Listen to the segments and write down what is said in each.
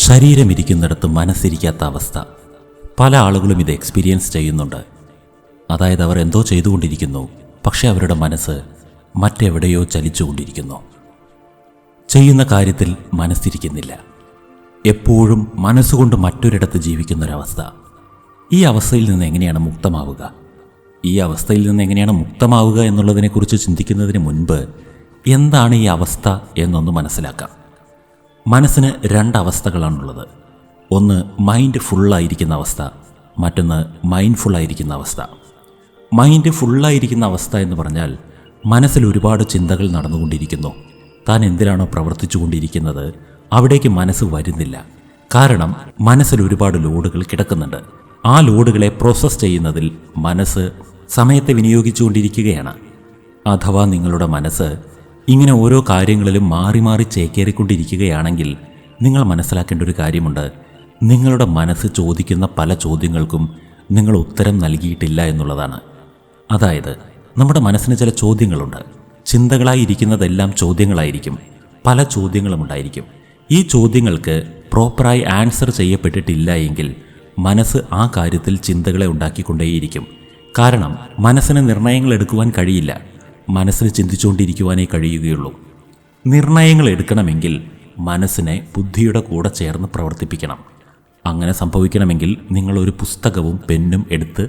ശരീരം ഇരിക്കുന്നിടത്ത് മനസ്സിരിക്കാത്ത അവസ്ഥ. പല ആളുകളും ഇത് എക്സ്പീരിയൻസ് ചെയ്യുന്നുണ്ട്. അതായത് അവർ എന്തോ ചെയ്തുകൊണ്ടിരിക്കുന്നു പക്ഷേ അവരുടെ മനസ്സ് മറ്റെവിടെയോ ചലിച്ചുകൊണ്ടിരിക്കുന്നു. ചെയ്യുന്ന കാര്യത്തിൽ മനസ്സിരിക്കുന്നില്ല. എപ്പോഴും മനസ്സുകൊണ്ട് മറ്റൊരിടത്ത് ജീവിക്കുന്നൊരവസ്ഥ. ഈ അവസ്ഥയിൽ നിന്ന് എങ്ങനെയാണ് മുക്തമാവുക? ഈ അവസ്ഥയിൽ നിന്ന് എങ്ങനെയാണ് മുക്തമാവുക എന്നുള്ളതിനെക്കുറിച്ച് ചിന്തിക്കുന്നതിന് മുൻപ് എന്താണ് ഈ അവസ്ഥ എന്നൊന്ന് മനസ്സിലാക്കാം. മനസ്സിന് രണ്ടവസ്ഥകളാണുള്ളത് ഒന്ന് മൈൻഡ് ഫുള്ളായിരിക്കുന്ന അവസ്ഥ. മറ്റൊന്ന് മൈൻഡ് ഫുള്ളായിരിക്കുന്ന അവസ്ഥ. മൈൻഡ് ഫുള്ളായിരിക്കുന്ന അവസ്ഥ എന്ന് പറഞ്ഞാൽ മനസ്സിൽ ഒരുപാട് ചിന്തകൾ നടന്നുകൊണ്ടിരിക്കുന്നു. താൻ എന്തിനാണോ പ്രവർത്തിച്ചുകൊണ്ടിരിക്കുന്നത്? അവിടേക്ക് മനസ്സ് വരുന്നില്ല. കാരണം മനസ്സിൽ ഒരുപാട് ലോഡുകൾ കിടക്കുന്നുണ്ട്. ആ ലോഡുകളെ പ്രോസസ്സ് ചെയ്യുന്നതിൽ മനസ്സ് സമയത്തെ വിനിയോഗിച്ചുകൊണ്ടിരിക്കുകയാണ്. അഥവാ നിങ്ങളുടെ മനസ്സ് ഇങ്ങനെ ഓരോ കാര്യങ്ങളിലും മാറി മാറി ചേക്കേറിക്കൊണ്ടിരിക്കുകയാണെങ്കിൽ നിങ്ങൾ മനസ്സിലാക്കേണ്ട ഒരു കാര്യമുണ്ട്. നിങ്ങളുടെ മനസ്സ് ചോദിക്കുന്ന പല ചോദ്യങ്ങൾക്കും നിങ്ങൾ ഉത്തരം നൽകിയിട്ടില്ല എന്നുള്ളതാണ്. അതായത് നമ്മുടെ മനസ്സിന് ചില ചോദ്യങ്ങളുണ്ട്. ചിന്തകളായി ഇരിക്കുന്നതെല്ലാം ചോദ്യങ്ങളായിരിക്കും. പല ചോദ്യങ്ങളും ഉണ്ടായിരിക്കും. ഈ ചോദ്യങ്ങൾക്ക് പ്രോപ്പറായി ആൻസർ ചെയ്യപ്പെട്ടിട്ടില്ല എങ്കിൽ മനസ്സ് ആ കാര്യത്തിൽ ചിന്തകളെ ഉണ്ടാക്കിക്കൊണ്ടേയിരിക്കും. കാരണം മനസ്സിന് നിർണയങ്ങൾ എടുക്കുവാൻ കഴിയില്ല. മനസ്സിന് ചിന്തിച്ചുകൊണ്ടിരിക്കുവാനേ കഴിയുകയുള്ളൂ. നിർണയങ്ങൾ എടുക്കണമെങ്കിൽ മനസ്സിനെ ബുദ്ധിയുടെ കൂടെ ചേർന്ന് പ്രവർത്തിപ്പിക്കണം. അങ്ങനെ സംഭവിക്കണമെങ്കിൽ നിങ്ങളൊരു പുസ്തകവും പെന്നും എടുത്ത്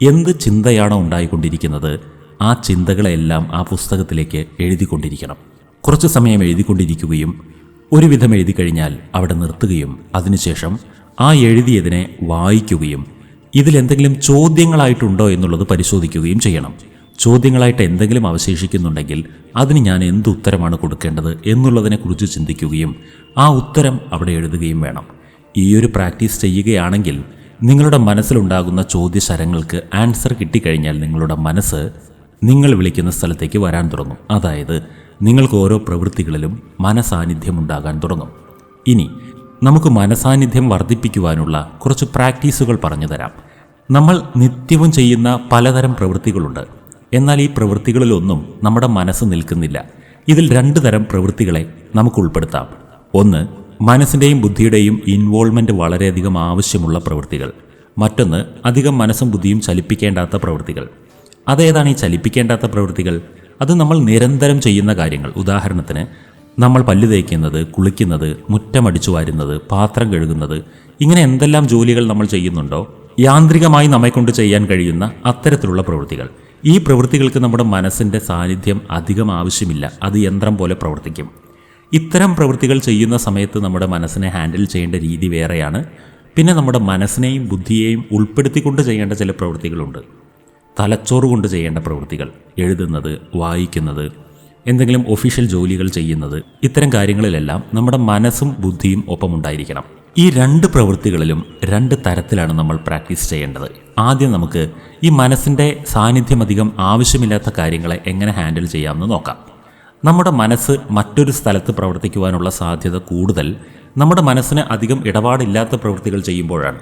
എന്ത് ചിന്തയാണോ ഉണ്ടായിക്കൊണ്ടിരിക്കുന്നത് ആ ചിന്തകളെല്ലാം ആ പുസ്തകത്തിലേക്ക് എഴുതിക്കൊണ്ടിരിക്കണം. കുറച്ച് സമയം എഴുതിക്കൊണ്ടിരിക്കുകയും ഒരുവിധം എഴുതി കഴിഞ്ഞാൽ അവിടെ നിർത്തുകയും അതിനുശേഷം ആ എഴുതിയതിനെ വായിക്കുകയും ഇതിലെന്തെങ്കിലും ചോദ്യങ്ങളായിട്ടുണ്ടോ എന്നുള്ളത് പരിശോധിക്കുകയും ചെയ്യണം. ചോദ്യങ്ങളായിട്ട് എന്തെങ്കിലും അവശേഷിക്കുന്നുണ്ടെങ്കിൽ അതിന് ഞാൻ എന്ത് ഉത്തരമാണ് കൊടുക്കേണ്ടത് എന്നുള്ളതിനെക്കുറിച്ച് ചിന്തിക്കുകയും ആ ഉത്തരം അവിടെ എഴുതുകയും വേണം. ഈ ഒരു പ്രാക്ടീസ് ചെയ്യുകയാണെങ്കിൽ നിങ്ങളുടെ മനസ്സിലുണ്ടാകുന്ന ചോദ്യശരങ്ങൾക്ക് ആൻസർ കിട്ടിക്കഴിഞ്ഞാൽ നിങ്ങളുടെ മനസ്സ് നിങ്ങൾ വിളിക്കുന്ന സ്ഥലത്തേക്ക് വരാൻ തുടങ്ങും. അതായത് നിങ്ങൾക്ക് ഓരോ പ്രവൃത്തികളിലും മനസാന്നിധ്യം ഉണ്ടാകാൻ തുടങ്ങും. ഇനി നമുക്ക് മനസാന്നിധ്യം വർദ്ധിപ്പിക്കുവാനുള്ള കുറച്ച് പ്രാക്ടീസുകൾ പറഞ്ഞു തരാം. നമ്മൾ നിത്യവും ചെയ്യുന്ന പലതരം പ്രവൃത്തികളുണ്ട്. എന്നാൽ ഈ പ്രവൃത്തികളിലൊന്നും നമ്മുടെ മനസ്സ് നിൽക്കുന്നില്ല. ഇതിൽ രണ്ട് തരം പ്രവൃത്തികളെ നമുക്ക് ഉൾപ്പെടുത്താം. ഒന്ന് മനസ്സിന്റെയും ബുദ്ധിയുടെയും ഇൻവോൾവ്മെന്റ് വളരെയധികം ആവശ്യമുള്ള പ്രവൃത്തികൾ. മറ്റൊന്ന് അധികം മനസ്സും ബുദ്ധിയും ചലിപ്പിക്കേണ്ടാത്ത പ്രവൃത്തികൾ. അതേതാണ് ഈ ചലിപ്പിക്കേണ്ടാത്ത പ്രവൃത്തികൾ? അത് നമ്മൾ നിരന്തരം ചെയ്യുന്ന കാര്യങ്ങൾ. ഉദാഹരണത്തിന് നമ്മൾ പല്ല് തേക്കുന്നത് കുളിക്കുന്നത് മുറ്റമടിച്ചു വാരുന്നത് പാത്രം കഴുകുന്നത് ഇങ്ങനെ എന്തെല്ലാം ജോലികൾ നമ്മൾ ചെയ്യുന്നുണ്ടോ? യാന്ത്രികമായി നമ്മെക്കൊണ്ട് ചെയ്യാൻ കഴിയുന്ന അത്തരത്തിലുള്ള പ്രവൃത്തികൾ. ഈ പ്രവൃത്തികൾക്ക് നമ്മുടെ മനസ്സിന്റെ സാന്നിധ്യം അധികം ആവശ്യമില്ല. അത് യന്ത്രം പോലെ പ്രവർത്തിക്കും. ഇത്തരം പ്രവൃത്തികൾ ചെയ്യുന്ന സമയത്ത് നമ്മുടെ മനസ്സിനെ ഹാൻഡിൽ ചെയ്യേണ്ട രീതി വേറെയാണ്. പിന്നെ നമ്മുടെ മനസ്സിനെയും ബുദ്ധിയെയും ഉൾപ്പെടുത്തിക്കൊണ്ട് ചെയ്യേണ്ട ചില പ്രവൃത്തികളുണ്ട്. തലച്ചോറ് കൊണ്ട് ചെയ്യേണ്ട പ്രവൃത്തികൾ എഴുതുന്നത് വായിക്കുന്നത് എന്തെങ്കിലും ഒഫീഷ്യൽ ജോലികൾ ചെയ്യുന്നത് ഇത്തരം കാര്യങ്ങളിലെല്ലാം നമ്മുടെ മനസ്സും ബുദ്ധിയും ഒപ്പമുണ്ടായിരിക്കണം. ഈ രണ്ട് പ്രവൃത്തികളിലും രണ്ട് തരത്തിലാണ് നമ്മൾ പ്രാക്ടീസ് ചെയ്യേണ്ടത്. ആദ്യം നമുക്ക് ഈ മനസ്സിന്റെ സാന്നിധ്യം അധികം ആവശ്യമില്ലാത്ത കാര്യങ്ങളെ എങ്ങനെ ഹാൻഡിൽ ചെയ്യാമെന്ന് നോക്കാം. നമ്മുടെ മനസ്സ് മറ്റൊരു സ്ഥലത്ത് പ്രവർത്തിക്കുവാനുള്ള സാധ്യത കൂടുതൽ നമ്മുടെ മനസ്സിന് അധികം ഇടപാടില്ലാത്ത പ്രവൃത്തികൾ ചെയ്യുമ്പോഴാണ്.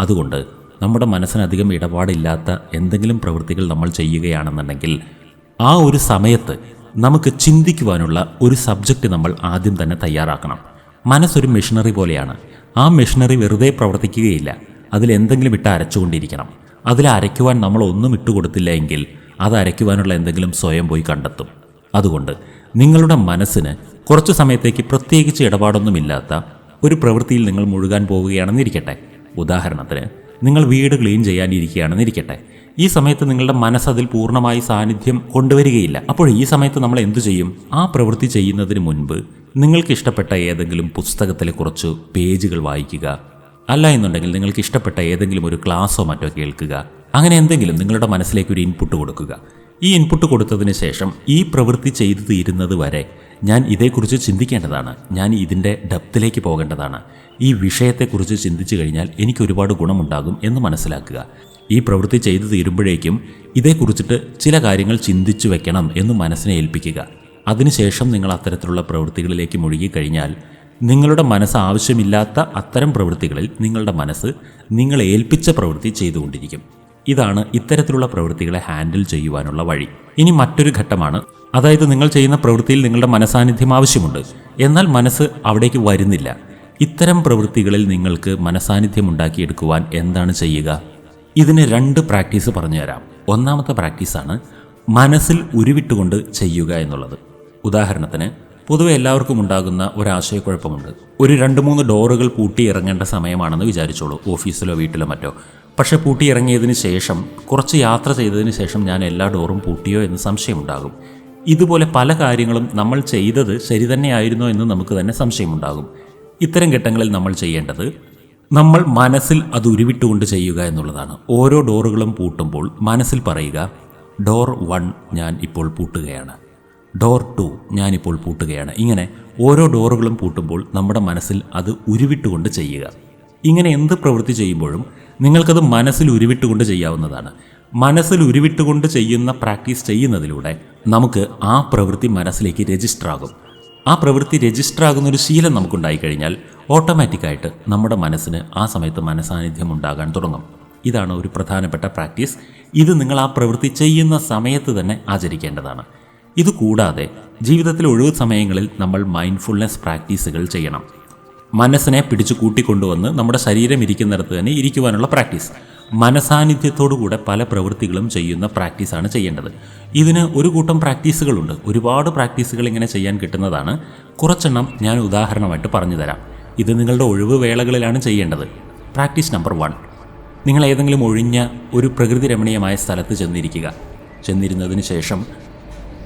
അതുകൊണ്ട് നമ്മുടെ മനസ്സിന് അധികം ഇടപാടില്ലാത്ത എന്തെങ്കിലും പ്രവൃത്തികൾ നമ്മൾ ചെയ്യുകയാണെന്നുണ്ടെങ്കിൽ ആ ഒരു സമയത്ത് നമുക്ക് ചിന്തിക്കുവാനുള്ള ഒരു സബ്ജക്റ്റ് നമ്മൾ ആദ്യം തന്നെ തയ്യാറാക്കണം. മനസ്സൊരു മെഷീനറി പോലെയാണ്. ആ മെഷീനറി വെറുതെ പ്രവർത്തിക്കുകയില്ല. അതിലെന്തെങ്കിലും ഇട്ട് അരച്ചുകൊണ്ടിരിക്കണം. അതിൽ അരയ്ക്കുവാൻ നമ്മൾ ഒന്നും ഇട്ടുകൊടുത്തില്ല എങ്കിൽ അത് അരയ്ക്കുവാനുള്ള എന്തെങ്കിലും സ്വയം പോയി കണ്ടെത്തും. അതുകൊണ്ട് നിങ്ങളുടെ മനസ്സിന് കുറച്ചു സമയത്തേക്ക് പ്രത്യേകിച്ച് ഇടപാടൊന്നുമില്ലാത്ത ഒരു പ്രവൃത്തിയിൽ നിങ്ങൾ മുഴുകാൻ പോവുകയാണെന്നിരിക്കട്ടെ ഉദാഹരണത്തിന് നിങ്ങൾ വീട് ക്ലീൻ ചെയ്യാനിരിക്കുകയാണെന്നിരിക്കട്ടെ. ഈ സമയത്ത് നിങ്ങളുടെ മനസ്സ് അതിൽ പൂർണമായി സാന്നിധ്യം കൊണ്ടുവരികയില്ല. അപ്പോൾ ഈ സമയത്ത് നമ്മൾ എന്തു ചെയ്യും? ആ പ്രവൃത്തി ചെയ്യുന്നതിന് മുൻപ് നിങ്ങൾക്ക് ഇഷ്ടപ്പെട്ട ഏതെങ്കിലും പുസ്തകത്തിലെ കുറച്ച് പേജുകൾ വായിക്കുക. അല്ല എന്നുണ്ടെങ്കിൽ നിങ്ങൾക്ക് ഇഷ്ടപ്പെട്ട ഏതെങ്കിലും ഒരു ക്ലാസ്സോ മറ്റോ കേൾക്കുക. അങ്ങനെ എന്തെങ്കിലും നിങ്ങളുടെ മനസ്സിലേക്ക് ഒരു ഇൻപുട്ട് കൊടുക്കുക. ഈ ഇൻപുട്ട് കൊടുത്തതിന് ശേഷം ഈ പ്രവൃത്തി ചെയ്തു തീരുന്നത് വരെ ഞാൻ ഇതേക്കുറിച്ച് ചിന്തിക്കേണ്ടതാണ്. ഞാൻ ഇതിന്റെ ഡെപ്തിലേക്ക് പോകേണ്ടതാണ്. ഈ വിഷയത്തെക്കുറിച്ച് ചിന്തിച്ചു കഴിഞ്ഞാൽ എനിക്ക് ഒരുപാട് ഗുണമുണ്ടാകും എന്ന് മനസ്സിലാക്കുക. ഈ പ്രവൃത്തി ചെയ്തു തീരുമ്പോഴേക്കും ഇതേക്കുറിച്ചിട്ട് ചില കാര്യങ്ങൾ ചിന്തിച്ചു വെക്കണം എന്ന് മനസ്സിനെ ഏൽപ്പിക്കുക. അതിനുശേഷം നിങ്ങൾ അത്തരത്തിലുള്ള പ്രവൃത്തികളിലേക്ക് മുഴുകിക്കഴിഞ്ഞാൽ നിങ്ങളുടെ മനസ്സ് ആവശ്യമില്ലാത്ത അത്തരം പ്രവൃത്തികളിൽ നിങ്ങളുടെ മനസ്സ് നിങ്ങളെ ഏൽപ്പിച്ച പ്രവൃത്തി ചെയ്തുകൊണ്ടിരിക്കും. ഇതാണ് ഇത്തരത്തിലുള്ള പ്രവൃത്തികളെ ഹാൻഡിൽ ചെയ്യുവാനുള്ള വഴി. ഇനി മറ്റൊരു ഘട്ടമാണ് അതായത് നിങ്ങൾ ചെയ്യുന്ന പ്രവൃത്തിയിൽ നിങ്ങളുടെ മനസാന്നിധ്യം ആവശ്യമുണ്ട്. എന്നാൽ മനസ്സ് അവിടേക്ക് വരുന്നില്ല. ഇത്തരം പ്രവൃത്തികളിൽ നിങ്ങൾക്ക് മനസാന്നിധ്യം ഉണ്ടാക്കിയെടുക്കുവാൻ എന്താണ് ചെയ്യുക? ഇതിന് രണ്ട് പ്രാക്ടീസ് പറഞ്ഞുതരാം ഒന്നാമത്തെ പ്രാക്ടീസാണ് മനസ്സിൽ ഉരുവിട്ടുകൊണ്ട് ചെയ്യുക എന്നുള്ളത്. ഉദാഹരണത്തിന് പൊതുവെ എല്ലാവർക്കും ഉണ്ടാകുന്ന ഒരാശയക്കുഴപ്പമുണ്ട്. ഒരു രണ്ട് മൂന്ന് ഡോറുകൾ പൂട്ടി ഇറങ്ങേണ്ട സമയമാണെന്ന് വിചാരിച്ചോളൂ ഓഫീസിലോ വീട്ടിലോ മറ്റോ. പക്ഷേ പൂട്ടിയിറങ്ങിയതിന് ശേഷം കുറച്ച് യാത്ര ചെയ്തതിന് ശേഷം ഞാൻ എല്ലാ ഡോറും പൂട്ടിയോ എന്ന് സംശയമുണ്ടാകും. ഇതുപോലെ പല കാര്യങ്ങളും നമ്മൾ ചെയ്തത് ശരി തന്നെയായിരുന്നോ എന്ന് നമുക്ക് തന്നെ സംശയമുണ്ടാകും. ഇത്തരം ഘട്ടങ്ങളിൽ നമ്മൾ ചെയ്യേണ്ടത് നമ്മൾ മനസ്സിൽ അത് ഉരുവിട്ടുകൊണ്ട് ചെയ്യുക എന്നുള്ളതാണ്. ഓരോ ഡോറുകളും പൂട്ടുമ്പോൾ മനസ്സിൽ പറയുക ഡോർ വൺ ഞാൻ ഇപ്പോൾ പൂട്ടുകയാണ്. ഡോർ ടു ഞാനിപ്പോൾ പൂട്ടുകയാണ്. ഇങ്ങനെ ഓരോ ഡോറുകളും പൂട്ടുമ്പോൾ നമ്മുടെ മനസ്സിൽ അത് ഉരുവിട്ടുകൊണ്ട് ചെയ്യുക. ഇങ്ങനെ എന്ത് പ്രവൃത്തി ചെയ്യുമ്പോഴും നിങ്ങൾക്കത് മനസ്സിൽ ഉരുവിട്ടുകൊണ്ട് ചെയ്യാവുന്നതാണ്. മനസ്സിൽ ഉരുവിട്ടുകൊണ്ട് ചെയ്യുന്ന പ്രാക്ടീസ് ചെയ്യുന്നതിലൂടെ നമുക്ക് ആ പ്രവൃത്തി മനസ്സിലേക്ക് രജിസ്റ്റർ ആകും ആ പ്രവൃത്തി രജിസ്റ്റർ ആകുന്ന ഒരു ശീലം നമുക്കുണ്ടായി കഴിഞ്ഞാൽ ഓട്ടോമാറ്റിക്കായിട്ട് നമ്മുടെ മനസ്സിന് ആ സമയത്ത് മനസാന്നിധ്യം ഉണ്ടാകാൻ തുടങ്ങും. ഇതാണ് ഒരു പ്രധാനപ്പെട്ട പ്രാക്ടീസ്. ഇത് നിങ്ങൾ ആ പ്രവൃത്തി ചെയ്യുന്ന സമയത്ത് തന്നെ ആചരിക്കേണ്ടതാണ്. ഇതുകൂടാതെ ജീവിതത്തിലെ ഒഴിവ് സമയങ്ങളിൽ നമ്മൾ മൈൻഡ്ഫുൾനെസ് പ്രാക്ടീസുകൾ ചെയ്യണം. മനസ്സിനെ പിടിച്ച് കൂട്ടിക്കൊണ്ടുവന്ന് നമ്മുടെ ശരീരം ഇരിക്കുന്നിടത്ത് തന്നെ ഇരിക്കുവാനുള്ള പ്രാക്ടീസ്. മനസാന്നിധ്യത്തോടുകൂടെ പല പ്രവൃത്തികളും ചെയ്യുന്ന പ്രാക്ടീസാണ് ചെയ്യേണ്ടത്. ഇതിന് ഒരു കൂട്ടം പ്രാക്ടീസുകളുണ്ട്. ഒരുപാട് പ്രാക്ടീസുകൾ ഇങ്ങനെ ചെയ്യാൻ കിട്ടുന്നതാണ്. കുറച്ചെണ്ണം ഞാൻ ഉദാഹരണമായിട്ട് പറഞ്ഞു തരാം. ഇത് നിങ്ങളുടെ ഒഴിവ് വേളകളിലാണ് ചെയ്യേണ്ടത്. Practice number one. നിങ്ങൾ ഏതെങ്കിലും ഒഴിഞ്ഞ ഒരു പ്രകൃതി രമണീയമായ സ്ഥലത്ത് ചെന്നിരിക്കുക. ചെന്നിരുന്നതിന് ശേഷം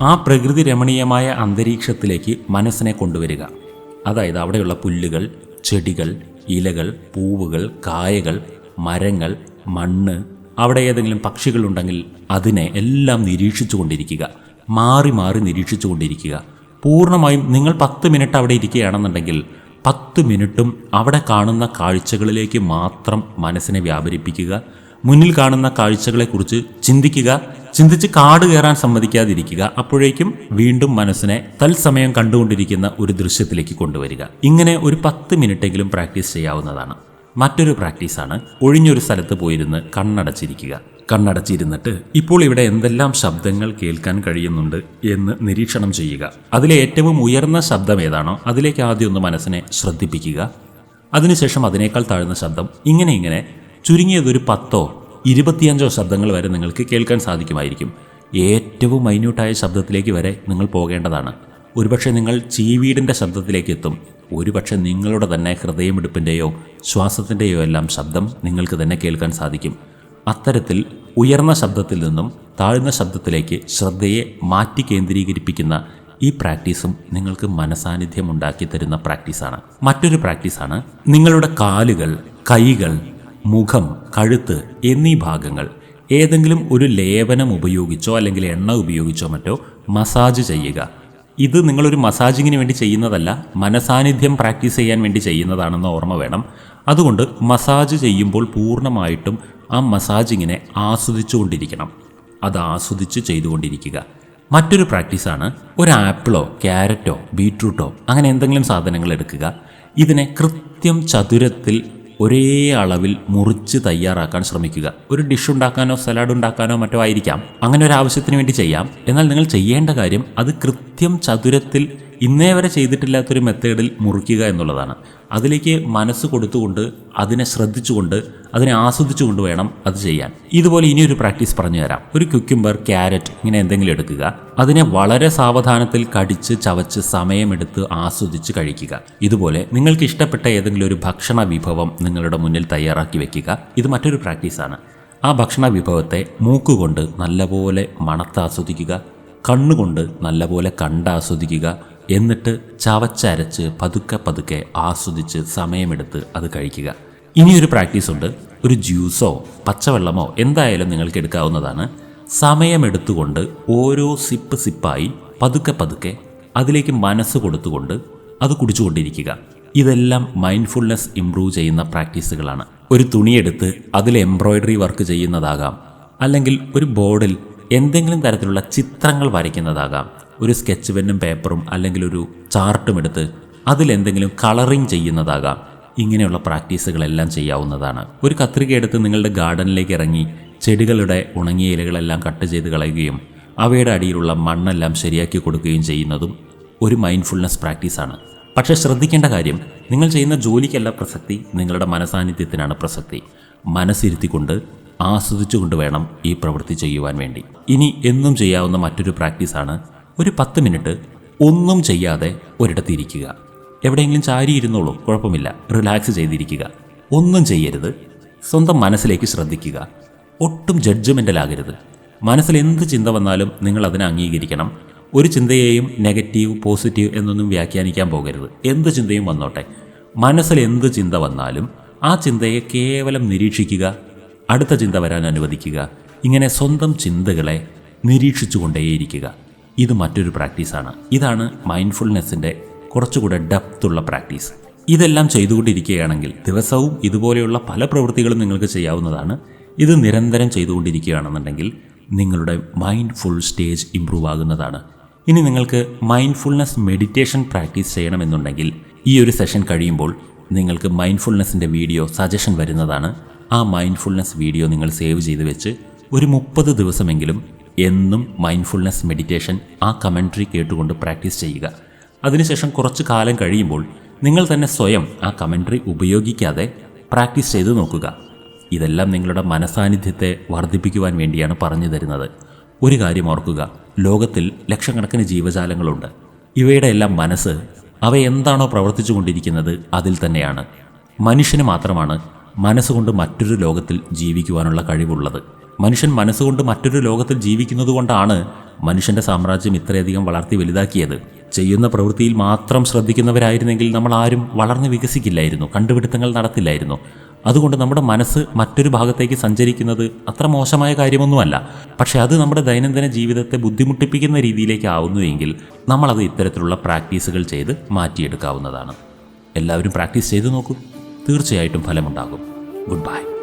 ആ പ്രകൃതി രമണീയമായ അന്തരീക്ഷത്തിലേക്ക് മനസ്സിനെ കൊണ്ടുവരിക. അതായത് അവിടെയുള്ള പുല്ലുകൾ ചെടികൾ ഇലകൾ പൂവുകൾ കായകൾ മരങ്ങൾ മണ്ണ് അവിടെ ഏതെങ്കിലും പക്ഷികളുണ്ടെങ്കിൽ അതിനെ എല്ലാം നിരീക്ഷിച്ചു കൊണ്ടിരിക്കുക മാറി മാറി നിരീക്ഷിച്ചു കൊണ്ടിരിക്കുക പൂർണമായും നിങ്ങൾ പത്ത് മിനിറ്റ് അവിടെ ഇരിക്കുകയാണെന്നുണ്ടെങ്കിൽ പത്ത് മിനിറ്റും അവിടെ കാണുന്ന കാഴ്ചകളിലേക്ക് മാത്രം മനസ്സിനെ വ്യാപരിപ്പിക്കുക. മുന്നിൽ കാണുന്ന കാഴ്ചകളെക്കുറിച്ച് ചിന്തിക്കുക ചിന്തിച്ച് കാട് കയറാൻ സമ്മതിക്കാതിരിക്കുക. അപ്പോഴേക്കും വീണ്ടും മനസ്സിനെ തത്സമയം കണ്ടുകൊണ്ടിരിക്കുന്ന ഒരു ദൃശ്യത്തിലേക്ക് കൊണ്ടുവരിക. ഇങ്ങനെ ഒരു പത്ത് മിനിറ്റെങ്കിലും പ്രാക്ടീസ് ചെയ്യാവുന്നതാണ്. മറ്റൊരു പ്രാക്ടീസാണ്. ഒഴിഞ്ഞൊരു സ്ഥലത്ത് പോയിരുന്ന് കണ്ണടച്ചിരിക്കുക. കണ്ണടച്ചിരുന്നിട്ട് ഇപ്പോൾ ഇവിടെ എന്തെല്ലാം ശബ്ദങ്ങൾ കേൾക്കാൻ കഴിയുന്നുണ്ട് എന്ന് നിരീക്ഷണം ചെയ്യുക. അതിലെ ഏറ്റവും ഉയർന്ന ശബ്ദം ഏതാണോ അതിലേക്ക് ആദ്യം ഒന്ന് മനസ്സിനെ ശ്രദ്ധിപ്പിക്കുക. അതിനുശേഷം അതിനേക്കാൾ താഴ്ന്ന ശബ്ദം ഇങ്ങനെ ഇങ്ങനെ ചുരുങ്ങിയതൊരു പത്തോ ഇരുപത്തിയഞ്ചോ ശബ്ദങ്ങൾ വരെ നിങ്ങൾക്ക് കേൾക്കാൻ സാധിക്കുമായിരിക്കും. ഏറ്റവും മൈന്യൂട്ടായ ശബ്ദത്തിലേക്ക് വരെ നിങ്ങൾ പോകേണ്ടതാണ്. ഒരുപക്ഷെ നിങ്ങൾ ചീവീടിന്റെ ശബ്ദത്തിലേക്ക് എത്തും. ഒരുപക്ഷെ നിങ്ങളുടെ തന്നെ ഹൃദയമിടിപ്പിന്റെയോ ശ്വാസത്തിന്റെയോ എല്ലാം ശബ്ദം നിങ്ങൾക്ക് തന്നെ കേൾക്കാൻ സാധിക്കും. അത്തരത്തിൽ ഉയർന്ന ശബ്ദത്തിൽ നിന്നും താഴ്ന്ന ശബ്ദത്തിലേക്ക് ശ്രദ്ധയെ മാറ്റി കേന്ദ്രീകരിപ്പിക്കുന്ന ഈ പ്രാക്ടീസും നിങ്ങൾക്ക് മനസാന്നിധ്യം ഉണ്ടാക്കി തരുന്ന പ്രാക്ടീസാണ്. മറ്റൊരു പ്രാക്ടീസാണ് നിങ്ങളുടെ കാലുകൾ കൈകൾ മുഖം കഴുത്ത് എന്നീ ഭാഗങ്ങൾ. ഏതെങ്കിലും ഒരു ലേപനം ഉപയോഗിച്ചോ അല്ലെങ്കിൽ എണ്ണ ഉപയോഗിച്ചോ മറ്റോ മസാജ് ചെയ്യുക. ഇത് നിങ്ങളൊരു മസാജിങ്ങിന് വേണ്ടി ചെയ്യുന്നതല്ല മനസാന്നിധ്യം പ്രാക്ടീസ് ചെയ്യാൻ വേണ്ടി ചെയ്യുന്നതാണെന്ന് ഓർമ്മ വേണം. അതുകൊണ്ട് മസാജ് ചെയ്യുമ്പോൾ പൂർണമായിട്ടും ആ മസാജിങ്ങിനെ ആസ്വദിച്ചുകൊണ്ടിരിക്കണം. അത് ആസ്വദിച്ച് ചെയ്തുകൊണ്ടിരിക്കുക. മറ്റൊരു പ്രാക്ടീസാണ് ഒരു ആപ്പിളോ ക്യാരറ്റോ ബീട്രൂട്ടോ അങ്ങനെ എന്തെങ്കിലും സാധനങ്ങൾ എടുക്കുക. ഇതിനെ കൃത്യം ചതുരത്തിൽ ഒരേ അളവിൽ മുറിച്ച് തയ്യാറാക്കാൻ ശ്രമിക്കുക. ഒരു ഡിഷ് ഉണ്ടാക്കാനോ സലാഡ് ഉണ്ടാക്കാനോ മറ്റോ ആയിരിക്കാം. അങ്ങനെ ഒരു ആവശ്യത്തിന് വേണ്ടി ചെയ്യാം. എന്നാൽ നിങ്ങൾ ചെയ്യേണ്ട കാര്യം അത് കൃത്യം ചതുരത്തിൽ ഇന്നേ വരെ ചെയ്തിട്ടില്ലാത്തൊരു മെത്തേഡിൽ മുറിക്കുക എന്നുള്ളതാണ്. അതിലേക്ക് മനസ്സ് കൊടുത്തുകൊണ്ട് അതിനെ ശ്രദ്ധിച്ചുകൊണ്ട് അതിനെ ആസ്വദിച്ചുകൊണ്ട് വേണം അത് ചെയ്യാൻ. ഇതുപോലെ ഇനിയൊരു പ്രാക്ടീസ് പറഞ്ഞു തരാം. ഒരു ക്യുക്യുംബർ ക്യാരറ്റ് ഇങ്ങനെ എന്തെങ്കിലും എടുക്കുക. അതിനെ വളരെ സാവധാനത്തിൽ കടിച്ച് ചവച്ച് സമയമെടുത്ത് ആസ്വദിച്ച് കഴിക്കുക. ഇതുപോലെ നിങ്ങൾക്ക് ഇഷ്ടപ്പെട്ട ഏതെങ്കിലും ഒരു ഭക്ഷണ വിഭവം നിങ്ങളുടെ മുന്നിൽ തയ്യാറാക്കി വെക്കുക. ഇത് മറ്റൊരു പ്രാക്ടീസാണ് ആ ഭക്ഷണ വിഭവത്തെ മൂക്കുകൊണ്ട് നല്ലപോലെ മണത്താസ്വദിക്കുക. കണ്ണുകൊണ്ട് നല്ലപോലെ കണ്ടാസ്വദിക്കുക. എന്നിട്ട് ചവച്ചരച്ച് പതുക്കെ പതുക്കെ ആസ്വദിച്ച് സമയമെടുത്ത് അത് കഴിക്കുക. ഇനിയൊരു പ്രാക്ടീസ് ഉണ്ട്. ഒരു ജ്യൂസോ പച്ചവെള്ളമോ എന്തായാലും നിങ്ങൾക്ക് എടുക്കാവുന്നതാണ്. സമയമെടുത്തുകൊണ്ട് ഓരോ സിപ്പ് സിപ്പായി പതുക്കെ പതുക്കെ അതിലേക്ക് മനസ്സ് കൊടുത്തുകൊണ്ട് അത് കുടിച്ചുകൊണ്ടിരിക്കുക. ഇതെല്ലാം മൈൻഡ്ഫുൾനെസ് ഇംപ്രൂവ് ചെയ്യുന്ന പ്രാക്ടീസുകളാണ്. ഒരു തുണിയെടുത്ത് അതിൽ എംബ്രോയ്ഡറി വർക്ക് ചെയ്യുന്നതാകാം. അല്ലെങ്കിൽ ഒരു ബോർഡിൽ എന്തെങ്കിലും തരത്തിലുള്ള ചിത്രങ്ങൾ വരയ്ക്കുന്നതാകാം. ഒരു സ്കെച്ച് പെന്നും പേപ്പറും അല്ലെങ്കിൽ ഒരു ചാർട്ടും എടുത്ത് അതിലെന്തെങ്കിലും കളറിങ് ചെയ്യുന്നതാകാം. ഇങ്ങനെയുള്ള പ്രാക്ടീസുകളെല്ലാം ചെയ്യാവുന്നതാണ്. ഒരു കത്രിക എടുത്ത് നിങ്ങളുടെ ഗാർഡനിലേക്ക് ഇറങ്ങി ചെടികളുടെ ഉണങ്ങിയ ഇലകളെല്ലാം കട്ട് ചെയ്ത് കളയുകയും അവയുടെ അടിയിലുള്ള മണ്ണെല്ലാം ശരിയാക്കി കൊടുക്കുകയും ചെയ്യുന്നതും ഒരു മൈൻഡ്ഫുൾനെസ് പ്രാക്ടീസാണ് പക്ഷേ ശ്രദ്ധിക്കേണ്ട കാര്യം നിങ്ങൾ ചെയ്യുന്ന ജോലിക്കല്ല പ്രസക്തി നിങ്ങളുടെ മനസാന്നിധ്യത്തിനാണ് പ്രസക്തി. മനസ്സിരുത്തിക്കൊണ്ട് ആസ്വദിച്ചുകൊണ്ട് വേണം ഈ പ്രവൃത്തി ചെയ്യുവാൻ വേണ്ടി. ഇനി എന്നും ചെയ്യാവുന്ന മറ്റൊരു പ്രാക്ടീസാണ് ഒരു പത്ത് മിനിറ്റ് ഒന്നും ചെയ്യാതെ ഒരിടത്ത് ഇരിക്കുക എവിടെയെങ്കിലും ചാരി ഇരുന്നോളൂ കുഴപ്പമില്ല. റിലാക്സ് ചെയ്തിരിക്കുക. ഒന്നും ചെയ്യരുത്. സ്വന്തം മനസ്സിലേക്ക് ശ്രദ്ധിക്കുക. ഒട്ടും ജഡ്ജ്മെന്റലാകരുത് മനസ്സിൽ എന്ത് ചിന്ത വന്നാലും നിങ്ങൾ അതിനെ അംഗീകരിക്കണം. ഒരു ചിന്തയെയും നെഗറ്റീവ് പോസിറ്റീവ് എന്നൊന്നും വ്യാഖ്യാനിക്കാൻ പോകരുത്. എന്ത് ചിന്തയും വന്നോട്ടെ. മനസ്സിൽ എന്ത് ചിന്ത വന്നാലും ആ ചിന്തയെ കേവലം നിരീക്ഷിക്കുക. അടുത്ത ചിന്ത വരാൻ അനുവദിക്കുക. ഇങ്ങനെ സ്വന്തം ചിന്തകളെ നിരീക്ഷിച്ചുകൊണ്ടേയിരിക്കുക. ഇത് മറ്റൊരു പ്രാക്ടീസാണ് ഇതാണ് മൈൻഡ്ഫുൾനെസ്സിന്റെ കുറച്ചുകൂടെ ഡെപ്തുള്ള പ്രാക്ടീസ്. ഇതെല്ലാം ചെയ്തുകൊണ്ടിരിക്കുകയാണെങ്കിൽ ദിവസവും ഇതുപോലെയുള്ള പല പ്രവൃത്തികളും നിങ്ങൾക്ക് ചെയ്യാവുന്നതാണ്. ഇത് നിരന്തരം ചെയ്തുകൊണ്ടിരിക്കുകയാണെന്നുണ്ടെങ്കിൽ നിങ്ങളുടെ മൈൻഡ് ഫുൾ സ്റ്റേജ് ഇമ്പ്രൂവ് ആകുന്നതാണ്. ഇനി നിങ്ങൾക്ക് മൈൻഡ്ഫുൾനെസ് മെഡിറ്റേഷൻ പ്രാക്ടീസ് ചെയ്യണമെന്നുണ്ടെങ്കിൽ ഈ ഒരു സെഷൻ കഴിയുമ്പോൾ നിങ്ങൾക്ക് മൈൻഡ്ഫുൾനെസ്സിന്റെ വീഡിയോ സജഷൻ വരുന്നതാണ്. ആ മൈൻഡ്ഫുൾനെസ് വീഡിയോ നിങ്ങൾ സേവ് ചെയ്ത് വെച്ച് ഒരു മുപ്പത് ദിവസമെങ്കിലും എന്നും മൈൻഡ്ഫുൾനെസ് മെഡിറ്റേഷൻ ആ കമൻട്രി കേട്ടുകൊണ്ട് പ്രാക്ടീസ് ചെയ്യുക. അതിനുശേഷം കുറച്ച് കാലം കഴിയുമ്പോൾ നിങ്ങൾ തന്നെ സ്വയം ആ കമൻട്രി ഉപയോഗിക്കാതെ പ്രാക്ടീസ് ചെയ്ത് നോക്കുക. ഇതെല്ലാം നിങ്ങളുടെ മനസാന്നിധ്യത്തെ വർദ്ധിപ്പിക്കുവാൻ വേണ്ടിയാണ് പറഞ്ഞു തരുന്നത്. ഒരു കാര്യം ഓർക്കുക ലോകത്തിൽ ലക്ഷക്കണക്കിന് ജീവജാലങ്ങളുണ്ട്. ഇവയുടെ എല്ലാം മനസ്സ് അവ എന്താണോ പ്രവർത്തിച്ചു കൊണ്ടിരിക്കുന്നത് അതിൽ തന്നെയാണ്. മനുഷ്യന് മാത്രമാണ് മനസ്സുകൊണ്ട് മറ്റൊരു ലോകത്തിൽ ജീവിക്കുവാനുള്ള കഴിവുള്ളത്. മനുഷ്യൻ മനസ്സുകൊണ്ട് മറ്റൊരു ലോകത്തിൽ ജീവിക്കുന്നതുകൊണ്ടാണ് മനുഷ്യന്റെ സാമ്രാജ്യം ഇത്രയധികം വളർത്തി വലുതാക്കിയത്. ചെയ്യുന്ന പ്രവൃത്തിയിൽ മാത്രം ശ്രദ്ധിക്കുന്നവരായിരുന്നെങ്കിൽ നമ്മൾ ആരും വളർന്ന് വികസിക്കില്ലായിരുന്നു കണ്ടുപിടുത്തങ്ങൾ നടത്തില്ലായിരുന്നു. അതുകൊണ്ട് നമ്മുടെ മനസ്സ് മറ്റൊരു ഭാഗത്തേക്ക് സഞ്ചരിക്കുന്നത് അത്ര മോശമായ കാര്യമൊന്നുമല്ല. പക്ഷെ അത് നമ്മുടെ ദൈനംദിന ജീവിതത്തെ ബുദ്ധിമുട്ടിപ്പിക്കുന്ന രീതിയിലേക്ക് ആവുന്നുവെങ്കിൽ നമ്മളത് ഇത്തരത്തിലുള്ള പ്രാക്ടീസുകൾ ചെയ്ത് മാറ്റിയെടുക്കാവുന്നതാണ്. എല്ലാവരും പ്രാക്ടീസ് ചെയ്തു നോക്കൂ. തീർച്ചയായിട്ടും ഫലമുണ്ടാകും. Good bye.